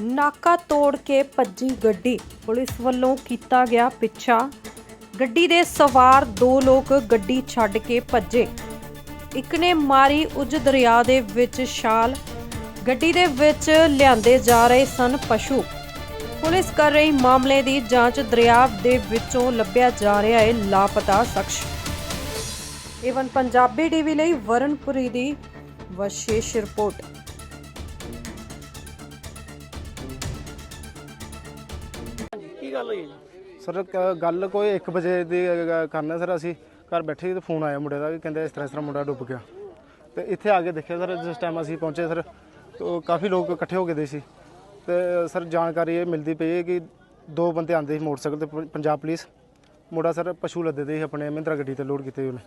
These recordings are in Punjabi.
ਨਾਕਾ ਤੋੜ ਕੇ ਭੱਜੀ ਗੱਡੀ। ਪੁਲਿਸ ਵੱਲੋਂ ਕੀਤਾ ਗਿਆ ਪਿੱਛਾ। ਗੱਡੀ ਦੇ ਸਵਾਰ ਦੋ ਲੋਕ ਗੱਡੀ ਛੱਡ ਕੇ ਭੱਜੇ। ਇੱਕ ਨੇ ਮਾਰੀ ਉਜ ਦਰਿਆ ਦੇ ਵਿੱਚ ਛਾਲ। ਗੱਡੀ ਦੇ ਵਿੱਚ ਲਿਆਂਦੇ ਜਾ ਰਹੇ ਸਨ ਪਸ਼ੂ। ਪੁਲਿਸ ਕਰ ਰਹੀ ਮਾਮਲੇ ਦੀ ਜਾਂਚ ਦਰਿਆ ਦੇ ਵਿੱਚੋਂ ਲੱਭਿਆ ਜਾ ਰਿਹਾ ਹੈ ਲਾਪਤਾ ਸ਼ਖਸ। ਏਵਨ ਪੰਜਾਬੀ ਟੀਵੀ ਲਈ ਵਰਨਪੁਰੀ ਦੀ ਵਿਸ਼ੇਸ਼ ਰਿਪੋਰਟ। ਕੀ ਗੱਲ ਹੋਈ ਸਰ ਕ- ਗੱਲ ਕੋਈ 1 ਵਜੇ ਦੀ ਕਰਨਾ ਸਰ ਅਸੀਂ। ਘਰ ਬੈਠੇ ਸੀ ਤੇ ਫੋਨ ਆਇਆ ਮੁੰਡੇ ਦਾ ਕਿ ਕਹਿੰਦੇ ਇਸ ਤਰ੍ਹਾਂ ਇਸ ਤਰ੍ਹਾਂ ਮੁੰਡਾ ਡੁੱਬ ਗਿਆ। ਤੇ ਇੱਥੇ ਆ ਕੇ ਦੇਖਿਆ ਸਰ ਜਿਸ ਟਾਈਮ ਅਸੀਂ ਪਹੁੰਚੇ ਸਰ ਤੇ ਕਾਫੀ ਲੋਕ ਇਕੱਠੇ ਹੋ ਕੇ ਦੇ ਸੀ। ਤੇ ਸਰ ਜਾਣਕਾਰੀ ਇਹ ਮਿਲਦੀ ਪਈ ਹੈ ਕਿ ਦੋ ਬੰਦੇ ਆਂਦੇ ਸੀ ਮੋਟਰਸਾਈਕਲ ਤੇ ਪੰਜਾਬ ਪੁਲਿਸ। ਮੁੰਡਾ ਸਰ ਪਸ਼ੂ ਲੱਦੇ ਦੇ ਸੀ ਆਪਣੇ, ਮਹਿੰਦਰਾ ਗੱਡੀ ਤੇ ਲੋਡ ਕੀਤੇ ਉਹਨੇ।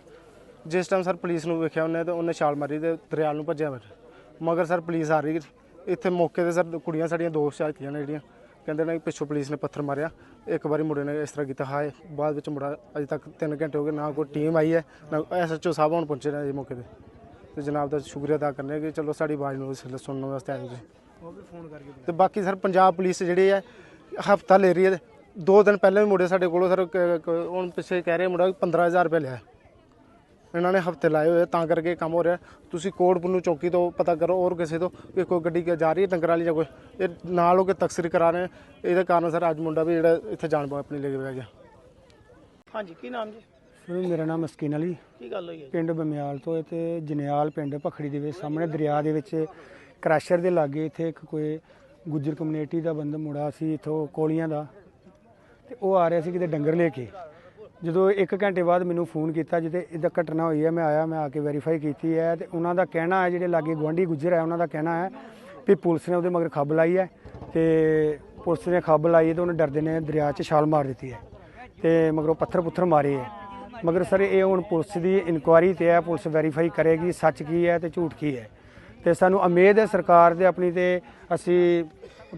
ਜਿਸ ਟਾਈਮ ਸਰ ਪੁਲਿਸ ਨੂੰ ਵੇਖਿਆ ਉਹਨੇ ਤੇ ਉਹਨੇ ਛਾਲ ਮਾਰੀ ਤੇ ਦਰਿਆ ਨੂੰ ਭੱਜਿਆ ਫਿਰ ਮਗਰ ਸਰ ਪੁਲਿਸ ਆ ਰਹੀ ਇੱਥੇ ਮੌਕੇ ਤੇ ਸਰ ਕੁੜੀਆਂ ਸਾਡੀਆਂ ਦੋ ਸ਼ਾਇਤੀਆਂ ਨੇ ਜਿਹੜੀਆਂ। ਕਹਿੰਦੇ ਨੇ ਪਿੱਛੋਂ ਪੁਲਿਸ ਨੇ ਪੱਥਰ ਮਾਰਿਆ। ਇੱਕ ਵਾਰੀ ਮੁੰਡੇ ਨੇ ਇਸ ਤਰ੍ਹਾਂ ਕੀਤਾ, ਹਾਏ, ਬਾਅਦ ਵਿੱਚ ਮੁੰਡਾ ਅਜੇ ਤੱਕ 3 ਘੰਟੇ ਹੋ ਗਏ, ਨਾ ਕੋਈ ਟੀਮ ਆਈ ਹੈ, ਨਾ ਐਸਐਚਓ ਸਾਹਿਬ ਹੁਣ ਪਹੁੰਚੇ ਨੇ ਜੀ ਮੌਕੇ ਤੇ। ਤੇ ਜਨਾਬ ਦਾ ਸ਼ੁਕਰੀਆ ਅਦਾ ਕਰਨੇ ਕਿ ਚਲੋ ਸਾਡੀ ਆਵਾਜ਼ ਨੂੰ ਸੁਣਨ ਵਾਸਤੇ ਆਏ ਜੀ ਉਹ ਵੀ ਫੋਨ ਕਰਕੇ ਤੇ ਬਾਕੀ ਸਰ ਪੰਜਾਬ ਪੁਲਿਸ ਜਿਹੜੀ ਹੈ ਹਫਤਾ ਲੈ ਰਹੀ ਹੈ ਦੋ ਦਿਨ ਪਹਿਲਾਂ ਵੀ ਮੁੰਡੇ ਸਾਡੇ ਕੋਲੋਂ ਸਰ ਕ- ਕ- ਹੁਣ ਪਿੱਛੇ ਕਹਿ ਰਹੇ ਮੁੰਡਾ 15000 ਰੁਪਏ ਲਿਆ। ਇਹਨਾਂ ਨੇ ਹਫ਼ਤੇ ਲਾਏ ਹੋਏ ਆ, ਤਾਂ ਕਰਕੇ ਕੰਮ ਹੋ ਰਿਹਾ। ਤੁਸੀਂ ਕੋਟ ਪੁੰਨੂ ਚੌਕੀ ਤੋਂ ਪਤਾ ਕਰੋ ਔਰ ਕਿਸੇ ਤੋਂ ਕਿ ਕੋਈ ਗੱਡੀ ਕਿ ਜਾ ਰਹੀ ਹੈ ਡੰਗਰ ਵਾਲੀ ਜਾਂ ਕੋਈ। ਇਹ ਨਾਲ ਹੋ ਕੇ ਤਕਸਰੀ ਕਰਾ ਰਹੇ ਆ। ਇਹਦੇ ਕਾਰਨ ਸਰ ਅੱਜ ਮੁੰਡਾ ਵੀ ਜਿਹੜਾ ਇੱਥੇ ਜਾਨ ਆਪਣੀ ਲੈ ਕੇ ਬਹਿ ਗਿਆ। ਹਾਂਜੀ ਕੀ ਨਾਮ ਜੀ? ਸਰ ਮੇਰਾ ਨਾਮ ਮਸਕੀਨ ਅਲੀ। ਕੀ ਗੱਲ ਹੋਈ ਹੈ? ਪਿੰਡ ਬਮਿਆਲ ਤੋਂ ਹੈ ਤੇ ਜਨਿਆਲ ਪਿੰਡ ਭਖੜੀ ਦੇ ਵਿੱਚ ਸਾਹਮਣੇ ਦਰਿਆ ਦੇ ਵਿੱਚ ਕ੍ਰੈਸ਼ਰ ਦੇ ਲਾਗੇ ਇੱਥੇ ਇੱਕ ਕੋਈ ਗੁੱਜਰ ਕਮਿਊਨਿਟੀ ਦਾ ਬੰਦਾ, ਮੁੰਡਾ ਸੀ ਇਥੋਂ ਕੋਲੀਆਂ ਦਾ। ਤੇ ਉਹ ਆ ਰਿਹਾ ਸੀ ਕਿਤੇ ਡੰਗਰ ਲੈ ਕੇ। ਜਦੋਂ 1 ਘੰਟੇ ਬਾਅਦ ਮੈਨੂੰ ਫੋਨ ਕੀਤਾ ਜਿੱਤੇ ਇਹਦਾ ਘਟਨਾ ਹੋਈ ਹੈ, ਮੈਂ ਆਇਆ, ਮੈਂ ਆ ਕੇ ਵੈਰੀਫਾਈ ਕੀਤੀ ਹੈ ਤੇ ਉਹਨਾਂ ਦਾ ਕਹਿਣਾ ਹੈ, ਜਿਹੜੇ ਲਾਗੇ ਗੁਆਂਢੀ ਗੁੱਜਰ ਹੈ, ਉਹਨਾਂ ਦਾ ਕਹਿਣਾ ਹੈ ਵੀ ਪੁਲਿਸ ਨੇ ਉਹਦੇ ਮਗਰ ਖੱਬ ਲਾਈ ਹੈ ਤੇ ਪੁਲਿਸ ਨੇ ਖੱਬ ਲਾਈ ਹੈ ਤੇ ਉਹਨੇ ਡਰਦੇ ਨੇ ਦਰਿਆ 'ਚ ਛਾਲ ਮਾਰ ਦਿੱਤੀ ਹੈ ਤੇ ਮਗਰੋਂ ਪੱਥਰ ਪੁੱਥਰ ਮਾਰੇ ਹੈ। ਮਗਰ ਸਰ, ਇਹ ਹੁਣ ਪੁਲਿਸ ਦੀ ਇਨਕੁਆਇਰੀ ਤੇ ਹੈ, ਪੁਲਿਸ ਵੈਰੀਫਾਈ ਕਰੇਗੀ ਸੱਚ ਕੀ ਹੈ ਤੇ ਝੂਠ ਕੀ ਹੈ। ਤੇ ਸਾਨੂੰ ਉਮੀਦ ਹੈ ਸਰਕਾਰ ਦੇ ਆਪਣੀ ਤੇ ਅਸੀਂ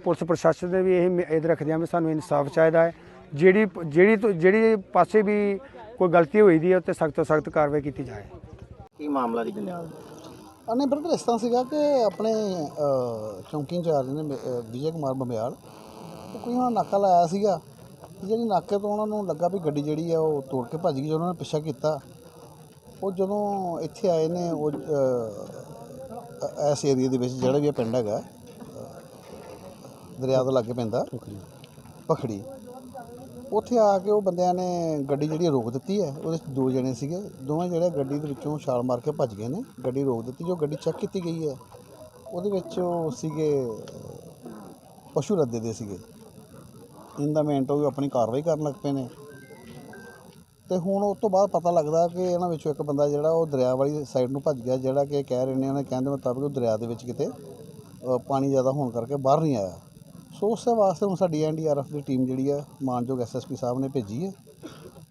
ਪੁਲਿਸ ਪ੍ਰਸ਼ਾਸਨ ਦੇ ਵੀ ਇਹ ਉਮੀਦ ਰੱਖਦੇ ਹਾਂ ਵੀ ਸਾਨੂੰ ਇਨਸਾਫ ਚਾਹੀਦਾ ਹੈ। ਜਿਹੜੀ ਜਿਹੜੀ ਤੋਂ- ਜਿਹੜੀ ਪਾਸੇ ਵੀ ਕੋਈ ਗਲਤੀ ਹੋਈ ਦੀ ਹੈ ਉੱਤੇ ਸਖਤ ਤੋਂ ਸਖਤ ਕਾਰਵਾਈ ਕੀਤੀ ਜਾਏ। ਕੀ ਮਾਮਲਾ ਜੀ ਜੰਨਿਆਲ ਅਨੇ ਬਰਦਰ ਇਸ ਤਰ੍ਹਾਂ ਸੀਗਾ ਕਿ ਆਪਣੇ ਚੌਂਕੀ ਇੰਚਾਰਜ ਨੇ ਵਿਜੇ ਕੁਮਾਰ ਬੰਬਿਆਲ। ਉਹ ਕੋਈ ਉਹਨਾਂ ਨਾਕਾ ਲਾਇਆ ਸੀਗਾ। ਜਿਹੜੀ ਨਾਕੇ ਤੋਂ ਉਹਨਾਂ ਨੂੰ ਲੱਗਾ ਵੀ ਗੱਡੀ ਜਿਹੜੀ ਆ ਉਹ ਤੋੜ ਕੇ ਭੱਜ ਗਈ ਜਦੋਂ ਉਹਨਾਂ ਨੇ ਪਿੱਛਾ ਕੀਤਾ। ਉਹ ਜਦੋਂ ਇੱਥੇ ਆਏ ਨੇ ਉਹ ਇਸ ਏਰੀਆ ਦੇ ਵਿੱਚ ਜਿਹੜਾ ਵੀ ਇਹ ਪਿੰਡ ਹੈਗਾ, ਦਰਿਆ ਤੋਂ ਲਾਗੇ ਪੈਂਦਾ, ਪਖੜੀ। ਉੱਥੇ ਆ ਕੇ ਉਹ ਬੰਦਿਆਂ ਨੇ ਗੱਡੀ ਜਿਹੜੀ ਰੋਕ ਦਿੱਤੀ ਹੈ। ਉਹਦੇ 'ਚ ਦੋ ਜਣੇ ਸੀਗੇ। ਦੋਵੇਂ ਜਿਹੜੇ ਗੱਡੀ ਦੇ ਵਿੱਚੋਂ ਛਾਲ ਮਾਰ ਕੇ ਭੱਜ ਗਏ ਨੇ। ਗੱਡੀ ਰੋਕ ਦਿੱਤੀ, ਜੋ ਗੱਡੀ ਚੈੱਕ ਕੀਤੀ ਗਈ ਹੈ। ਉਹਦੇ ਵਿੱਚ ਉਹ ਸੀਗੇ, ਪਸ਼ੂ ਰੱਦੇ ਦੇ ਸੀਗੇ। ਇਹਨਾਂ ਦਾ ਮੇਨ ਤੋਂ ਵੀ ਆਪਣੀ ਕਾਰਵਾਈ ਕਰਨ ਲੱਗ ਪਏ ਨੇ। ਤੇ ਹੁਣ ਉਸ ਤੋਂ ਬਾਅਦ ਪਤਾ ਲੱਗਦਾ ਕਿ ਇਹਨਾਂ ਵਿੱਚੋਂ ਇੱਕ ਬੰਦਾ ਜਿਹੜਾ ਉਹ ਦਰਿਆ ਵਾਲੀ ਸਾਈਡ ਨੂੰ ਭੱਜ ਗਿਆ ਜਿਹੜਾ ਕਿ ਕਹਿ ਰਹੇ ਨੇ ਉਹਨੇ ਕਹਿੰਦੇ ਮੁਤਾਬਕ ਉਹ ਦਰਿਆ ਦੇ ਵਿੱਚ ਕਿਤੇ ਪਾਣੀ ਜ਼ਿਆਦਾ ਹੋਣ ਕਰਕੇ ਬਾਹਰ ਨਹੀਂ ਆਇਆ। ਸੋ ਉਸੇ ਵਾਸਤੇ ਹੁਣ ਸਾਡੀ ਐਨਡੀਆਰਐਫ ਦੀ ਟੀਮ ਜਿਹੜੀ ਆ ਮਾਨਯੋਗ ਐਸਐਸਪੀ ਸਾਹਿਬ ਨੇ ਭੇਜੀ ਹੈ।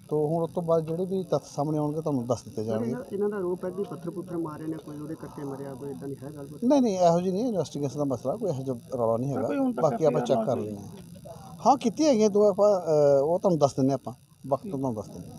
ਤੋਂ ਹੁਣ ਉਸ ਤੋਂ ਬਾਅਦ ਜਿਹੜੇ ਵੀ ਤੱਥ ਸਾਹਮਣੇ ਆਉਣਗੇ ਤੁਹਾਨੂੰ ਦੱਸ ਦਿੱਤੇ ਜਾਣਗੇ। ਇਹਨਾਂ ਦਾ ਆਰੋਪ ਹੈ ਕਿ ਪੱਥਰ ਪੁੱਥਰ ਮਾਰੇ ਨੇ ਕੋਈ ਉਹਦੇ ਕੱਟੇ ਮਰਿਆ ਕੋਈ ਇਦਾਂ ਨਹੀਂ ਹੈ ਗੱਲ ਨਹੀਂ ਨਹੀਂ ਇਹੋ ਜਿਹੀ ਨਹੀਂ ਇਨਵੈਸਟੀਗੇਸ਼ਨ ਦਾ ਮਸਲਾ ਕੋਈ ਇਹੋ ਜਿਹਾ ਰੌਲਾ ਨਹੀਂ ਹੈਗਾ। ਬਾਕੀ ਆਪਾਂ ਚੈੱਕ ਕਰ ਲੈਂਦੇ ਹਾਂ। ਹਾਂ ਕੀਤੀ ਹੈਗੀਆਂ ਦੋ ਆਪਾਂ ਉਹ ਤੁਹਾਨੂੰ ਦੱਸ ਦਿੰਦੇ ਆਪਾਂ। ਵਕਤ ਤੁਹਾਨੂੰ ਦੱਸ ਦਿੰਦੇ ਹਾਂ।